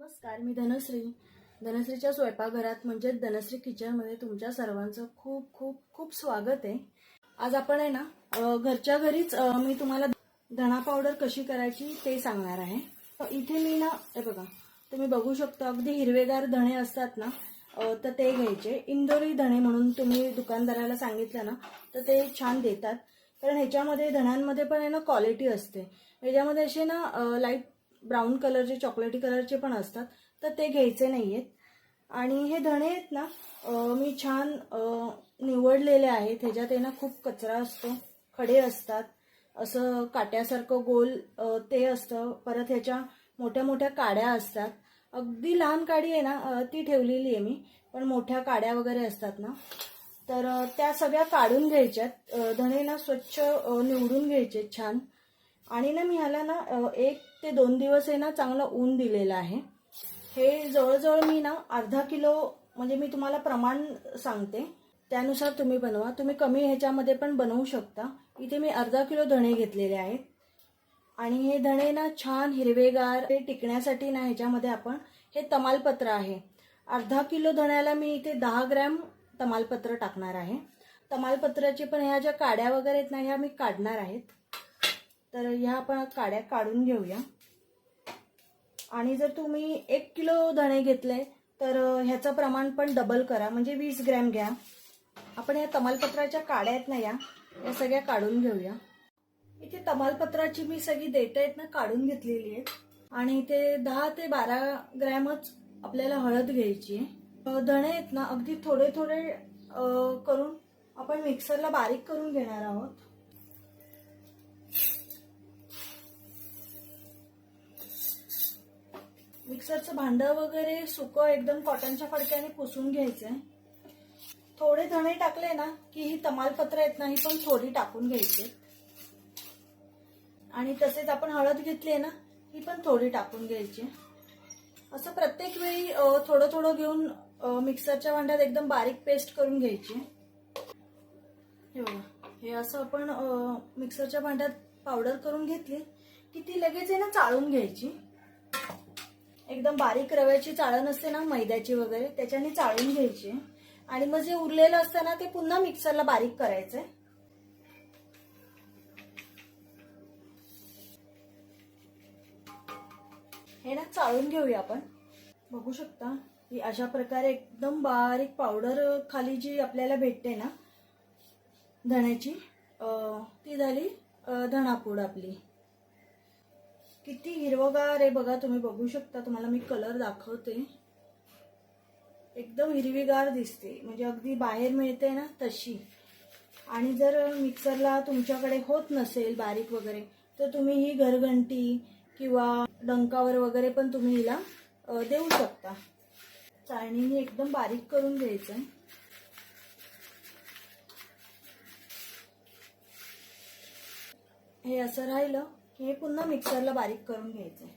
नमस्कार मी धनश्री. धनश्रीच्या स्वयंपाकघरात म्हणजेच धनश्री किचनमध्ये तुमच्या सर्वांचं खूप खूप खूप स्वागत आहे. आज आपण आहे ना घरच्या घरीच मी तुम्हाला धणा पावडर कशी करायची ते सांगणार आहे. इथे मी ना हे बघा तुम्ही बघू शकता अगदी हिरवेगार धणे असतात ना तर ते घ्यायचे. इंदोरी धणे म्हणून तुम्ही दुकानदाराला सांगितलं ना तर ते छान देतात. कारण ह्याच्यामध्ये धण्यांमध्ये पण आहे ना क्वालिटी असते. ह्याच्यामध्ये असे ना लाइट ब्राऊन कलरचे चॉकलेटी कलरचे पण असतात तर ते घ्यायचे नाही आहेत आणि हे धणे आहेत ना मी छान निवडलेले आहेत. ह्याच्यात आहे ना खूप कचरा असतो खडे असतात. असं काट्यासारखं गोल ते असतं. परत ह्याच्या मोठ्या मोठ्या काड्या असतात. अगदी लहान काडी आहे ना ती ठेवलेली आहे मी पण मोठ्या काड्या वगैरे असतात ना. तर त्या सगळ्या काढून घ्यायच्यात. धणे ना स्वच्छ निवडून घ्यायचे छान. आणि ना मी ह्याला ना एक ते दोन दिवस आहे ना चांगलं ऊन दिलेलं आहे. हे जवळजवळ मी ना अर्धा किलो म्हणजे मी तुम्हाला प्रमाण सांगते. त्यानुसार तुम्ही बनवा. तुम्ही कमी ह्याच्यामध्ये पण बनवू शकता. इथे मी अर्धा किलो धणे घेतलेले आहेत. आणि हे धणे ना छान हिरवेगार ते टिकण्यासाठी ना ह्याच्यामध्ये आपण हे तमालपत्र आहे. अर्धा किलो धण्याला मी इथे दहा ग्रॅम तमालपत्र टाकणार आहे. तमालपत्राचे पण ह्या ज्या काड्या वगैरे आहेत ना ह्या मी काढणार आहेत. तर ह्या आपण काड्या काढून घेऊया. आणि जर तुम्ही एक किलो धणे घेतले तर ह्याचं प्रमाण पण डबल करा. म्हणजे वीस ग्रॅम घ्या. आपण या तमालपत्राच्या काड्या आहेत ना या या सगळ्या काढून घेऊया. इथे तमालपत्राची मी सगळी देठं आहेत ना काढून घेतलेली आहेत. आणि इथे दहा ते बारा ग्रॅमच आपल्याला हळद घ्यायची आहे. धणे आहेत ना अगदी थोडे थोडे करून आपण मिक्सरला बारीक करून घेणार आहोत. मिक्सरचं भांडं वगैरे सुकं एकदम कॉटनच्या फडक्याने पुसून घ्यायचंय. थोडे धणे टाकले ना की ही तमालपत्र आहेत ना ही पण थोडी टाकून घ्यायची आणि तसेच आपण हळद घेतली आहे ना ही पण थोडी टाकून घ्यायची असं प्रत्येक वेळी थोडं थोडं घेऊन मिक्सरच्या भांड्यात एकदम बारीक पेस्ट करून घ्यायची हे बघा हे असं आपण मिक्सरच्या भांड्यात पावडर करून घेतली की ती लगेच आहे ना चाळून घ्यायची. एकदम बारीक रव्याची चाळण असते ना मैद्याची वगैरे त्याच्याने चाळून घ्यायची. आणि मग जे उरलेलं असतं ना ते पुन्हा मिक्सरला बारीक करायचंय. हे ना चाळून घेऊया आपण. बघू शकता ही अशा प्रकारे एकदम बारीक पावडर खाली जी आपल्याला भेटते ना धण्याची ती झाली धणापूड आपली. किती हिरवगार आहे बघा तुम्ही बघू शकता. तुम्हाला मी कलर दाखवते. एकदम हिरवीगार दिसते. म्हणजे अगदी बाहेर मिळते ना तशी. आणि जर मिक्सरला तुमच्याकडे होत नसेल बारीक वगैरे तर तुम्ही ही घरघंटी किंवा डंकावर वगैरे पण तुम्ही हिला देऊ शकता. चाळणीने एकदम बारीक करून घ्यायचं हे असं राहिलं. हे पुन्हा मिक्सरला बारीक करून घ्यायचंय.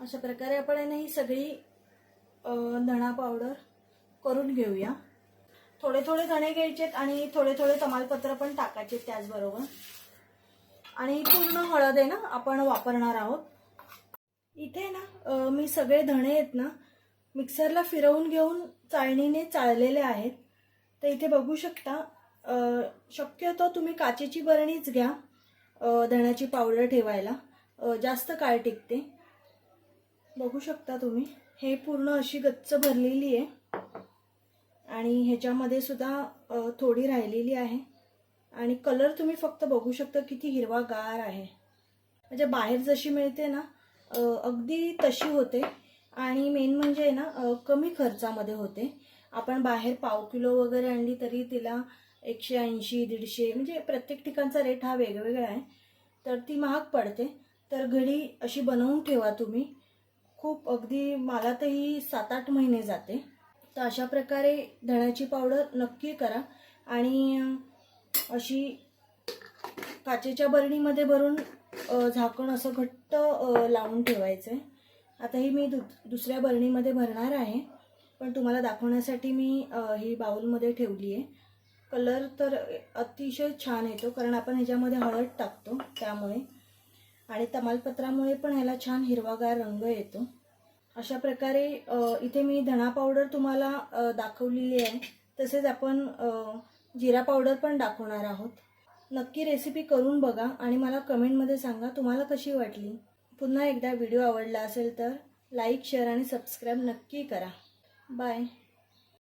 अशा प्रकारे आपण आहे ना ही सगळी धणा पावडर करून घेऊया. थोडे थोडे धणे घ्यायचेत आणि थोडे थोडे तमालपत्र पण टाकायचे त्याचबरोबर. आणि पूर्ण हळद आहे ना आपण वापरणार आहोत. इथे ना मी सगळे धणे आहेत ना मिक्सरला फिरवून घेऊन चाळणीने चाळलेले आहेत. तर इथे बघू शकता शक्यतो तुम्ही काचेची बरणीच घ्या धण्याची पावडर ठेवायला. जास्त काळ टिकते. बघू शकता तुम्ही हे पूर्ण अशी गच्च भरलेली आहे. आणि ह्याच्यामध्ये सुद्धा थोडी राहिलेली आहे. आणि कलर तुम्ही फक्त बघू शकता किती हिरवागार आहे. म्हणजे बाहेर जशी मिळते ना अगदी तशी होते. आणि मेन म्हणजे आहे ना कमी खर्चामध्ये होते. आपण बाहेर पाव किलो वगैरे आणली तरी तिला एकशे ऐंशी दीडशे म्हणजे प्रत्येक ठिकाणचा रेट हा वेगवेगळा आहे. तर ती महाग पडते. तर घडी अशी बनवून ठेवा तुम्ही. खूप अगदी मला तर ही सात आठ महिने जाते. तर अशा प्रकारे धण्याची पावडर नक्की करा. आणि अशी काचेच्या बरणीमध्ये भरून झाकण असं घट्ट लावून ठेवायचं आहे आता ही मी दु दुसऱ्या बरणीमध्ये भरणार आहे. पण तुम्हाला दाखवण्यासाठी मी ही बाऊलमध्ये ठेवली आहे कलर तर अतिशय छान येतो कारण आपण ह्याच्यामध्ये हळद टाकतो त्यामुळे. आणि तमालपत्रामुळे पण ह्याला छान हिरवागार रंग येतो. अशा प्रकारे इथे मी धणा पावडर तुम्हाला दाखवलेली आहे. तसेच आपण जिरा पावडर पण दाखवणार आहोत. नक्की रेसिपी करून बघा आणि मला कमेंटमध्ये सांगा तुम्हाला कशी वाटली. पुन्हा एकदा व्हिडिओ आवडला असेल तर लाईक शेअर आणि सबस्क्राईब नक्की करा. बाय